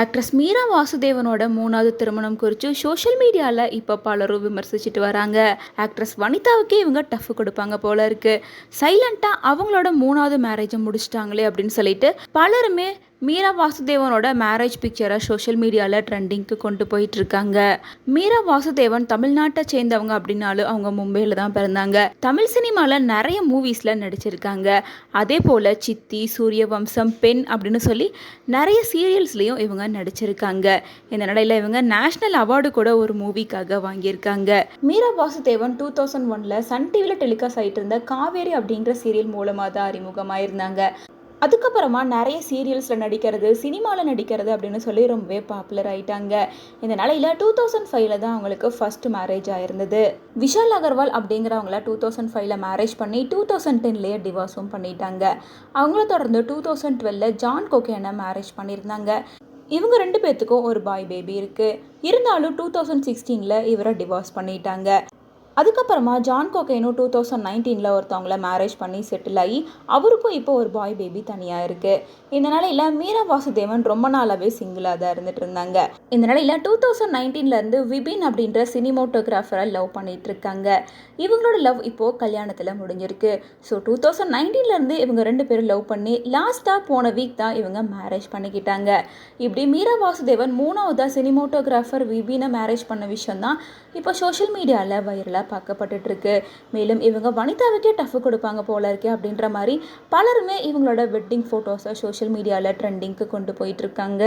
Actress Meera வாசுதேவனோட மூணாவது திருமணம் குறித்து சோஷியல் மீடியாவில் இப்போ பலரும் விமர்சிச்சுட்டு வராங்க. ஆக்ட்ரஸ் வனிதாவுக்கே இவங்க டஃப் கொடுப்பாங்க போல இருக்கு. சைலண்ட்டாக அவங்களோட மூணாவது மேரேஜை முடிச்சிட்டாங்களே அப்படின்னு சொல்லிட்டு பலருமே மீரா வாசுதேவனோட மேரேஜ் பிக்சரை சோஷியல் மீடியாவில் ட்ரெண்டிங்க்கு கொண்டு போயிட்டு இருக்காங்க மீரா வாசுதேவன் தமிழ்நாட்டை சேர்ந்தவங்க அப்படின்னாலும் அவங்க மும்பையில் தான் பிறந்தாங்க. தமிழ் சினிமாவில் நிறைய மூவிஸில் நடிச்சிருக்காங்க. அதே போல் சித்தி சூரிய வம்சம் பெண் அப்படின்னு சொல்லி நிறைய சீரியல்ஸ்லேயும் இவங்க நடிச்சிருக்காங்க. இந்த நிலையில் இவங்க நேஷ்னல் அவார்டு கூட ஒரு மூவிக்காக வாங்கியிருக்காங்க. மீரா வாசுதேவன் டூ தௌசண்ட் ஒனில் சன் டிவியில் டெலிகாஸ்ட் ஆகிட்டு இருந்த காவேரி அப்படிங்கிற சீரியல் மூலமாக தான் அறிமுகமாயிருந்தாங்க. அதுக்கப்புறமா நிறைய சீரியல்ஸில் நடிக்கிறது சினிமாவில் நடிக்கிறது அப்படின்னு சொல்லி ரொம்பவே பாப்புலர் ஆயிட்டாங்க. இந்த நிலையில் டூ தௌசண்ட் ஃபைவ்ல தான் அவங்களுக்கு ஃபர்ஸ்ட் மேரேஜ் ஆயிருந்தது. விஷால் அகர்வால் அப்படிங்கிறவங்கள டூ தௌசண்ட் ஃபைவ்ல மேரேஜ் பண்ணி டூ தௌசண்ட் டென்லேயே டிவோர்ஸும் பண்ணிட்டாங்க. அவங்கள தொடர்ந்து டூ தௌசண்ட் டுவெல்ல ஜான் கோகேனை மேரேஜ் பண்ணியிருந்தாங்க. இவங்க ரெண்டு பேர்த்துக்கும் ஒரு பாய் பேபி இருக்குது இருந்தாலும் டூ தௌசண்ட் சிக்ஸ்டீனில் இவரை டிவோர்ஸ் பண்ணிட்டாங்க. அதுக்கப்புறமா ஜான் கோகேனும் டூ தௌசண்ட் நைன்டீனில் ஒருத்தவங்கள மேரேஜ் பண்ணி செட்டில் ஆகி அவருக்கும் இப்போ ஒரு பாய் பேபி தனியாக இருக்குது இந்த நிலையில் மீரா வாசுதேவன் ரொம்ப நாளாகவே சிங்கிளாக தான் இருந்துட்டு இருந்தாங்க. இந்த நிலையில் டூ தௌசண்ட் நைன்டீன்லேருந்து விபின் அப்படின்ற சினிமோட்டோகிராஃபரை லவ் பண்ணிட்டு இருக்காங்க. இவங்களோட லவ் இப்போது கல்யாணத்தில் முடிஞ்சிருக்கு. ஸோ டூ தௌசண்ட் நைன்டீன்லேருந்து இவங்க ரெண்டு பேரும் லவ் பண்ணி லாஸ்ட்டாக போன வீக் தான் இவங்க மேரேஜ் பண்ணிக்கிட்டாங்க. இப்படி மீரா வாசுதேவன் மூணாவதாக சினிமோட்டோகிராஃபர் விபினை மேரேஜ் பண்ண விஷயம் தான் இப்போ சோஷியல் மீடியாவில் வைரலாக பார்க்கப்பட்டுட்டு இருக்கு மேலும் இவங்க வனிதாவுக்கே டஃப் கொடுப்பாங்க போல இருக்கே அப்படின்ற மாதிரி பலருமே இவங்களோட வெட்டிங் ஃபோட்டோஸை சோஷியல் மீடியாவில் ட்ரெண்டிங்க்கு கொண்டு போயிட்டு இருக்காங்க